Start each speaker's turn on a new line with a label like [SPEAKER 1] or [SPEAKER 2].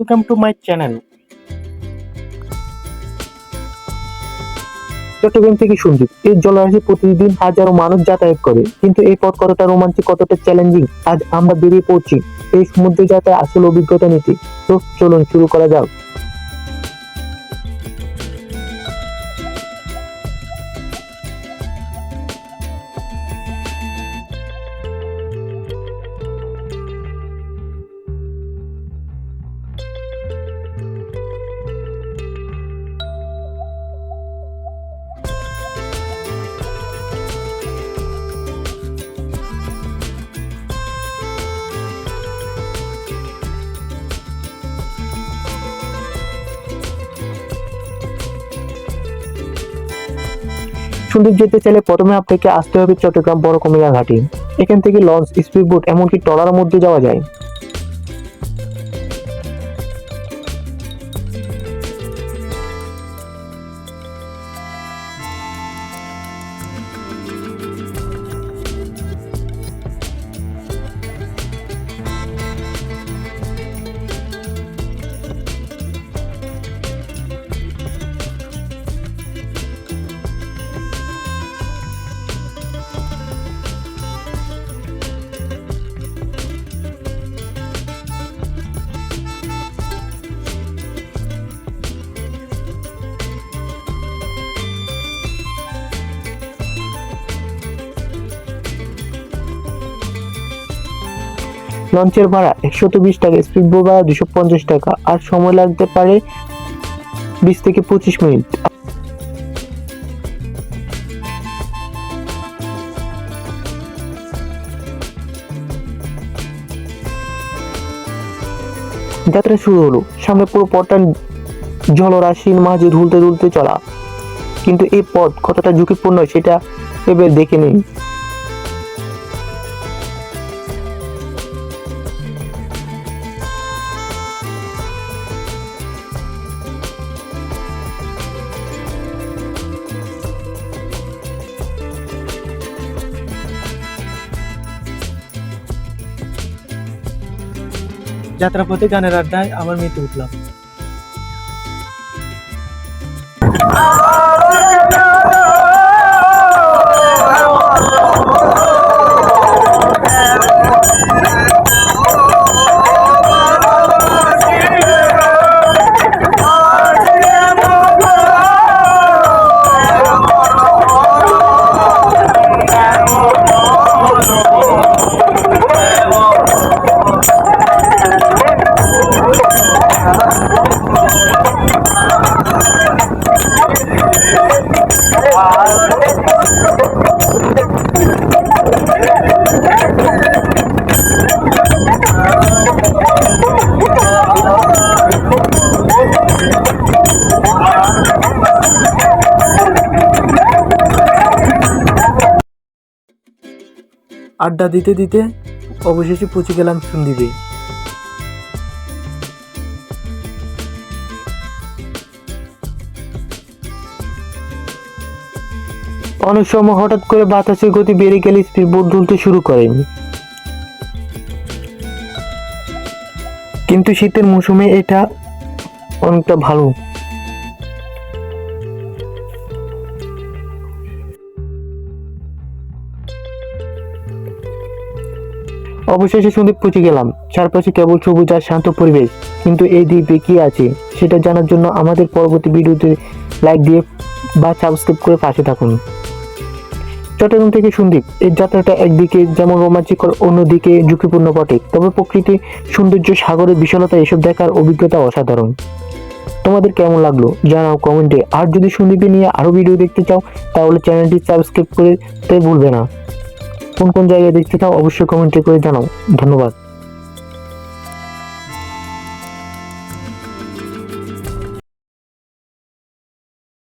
[SPEAKER 1] Welcome to my channel Chittagong থেকে সন্দীপ। এই জলরাশি প্রতিদিন হাজারো মানুষ যাতায়াত করে, কিন্তু এই পথ কতটা রোমাঞ্চিক, কতটা চ্যালেঞ্জিং আজ আমরা বেরিয়ে পড়ছি। এই সমুদ্র যাতায় আসল অভিজ্ঞতা নিতে। তো চলুন শুরু করা যাক। সন্দীপ যেতে চাইলে প্রথমে আপনাকে আসতে হবে চট্টগ্রাম বড় কুমিরা ঘাটে এখান থেকে লঞ্চ স্পিড বোট এমনকি ট্রলারের মধ্যে যাওয়া যায়। লঞ্চের ভাড়া একশত বিশ টাকা স্পিড বোট ভাড়া দুশো পঞ্চাশ টাকা, আর সময় লাগতে পারে বিশ থেকে পঁচিশ মিনিট। যাত্রা শুরু হলো। সামনে পুরো পথটা জলরাশির মাঝে ধুলতে ধুলতে চলা। কিন্তু এই পথ কতটা ঝুঁকিপূর্ণ সেটা এবার দেখে নিন। যাত্রাপথে গানের আড্ডায় আমার মেতে উঠলাম আড্ডা দিতে দিতে অবশেষে পৌঁছে গেলাম সন্দীপে অনেক সময় হঠাৎ করে বাতাসের গতি বেড়ে গেলে স্পিড বোট দুলতে শুরু করেন কিন্তু শীতের মৌসুমে এটা অনেকটা ভালো। অবশেষে সন্দীপ পৌঁছে গেলাম। চারপাশে কেবল সবুজ আর শান্ত পরিবেশ, কিন্তু এই দ্বীপে কি আছে। সেটা জানার জন্য আমাদের পরবর্তী ভিডিওতে লাইক দিয়ে বা সাবস্ক্রাইব করে পাশে থাকুন। চট্টগ্রাম থেকে সন্দীপ এই যাত্রাটা একদিকে যেমন রোমাঞ্চকর, অন্যদিকে ঝুঁকিপূর্ণ বটে। তবে প্রকৃতি সৌন্দর্য, সাগরের বিশালতা, এসব দেখার অভিজ্ঞতা অসাধারণ। তোমাদের কেমন লাগল জানাও কমেন্টে আর যদি সন্দীপে নিয়ে আরও ভিডিও দেখতে চাও, তাহলে চ্যানেলটি সাবস্ক্রাইব করতে ভুলবে না। কোন কোন জায়গায় দেখতে চাও অবশ্যই কমেন্টে করে জানাও। ধন্যবাদ।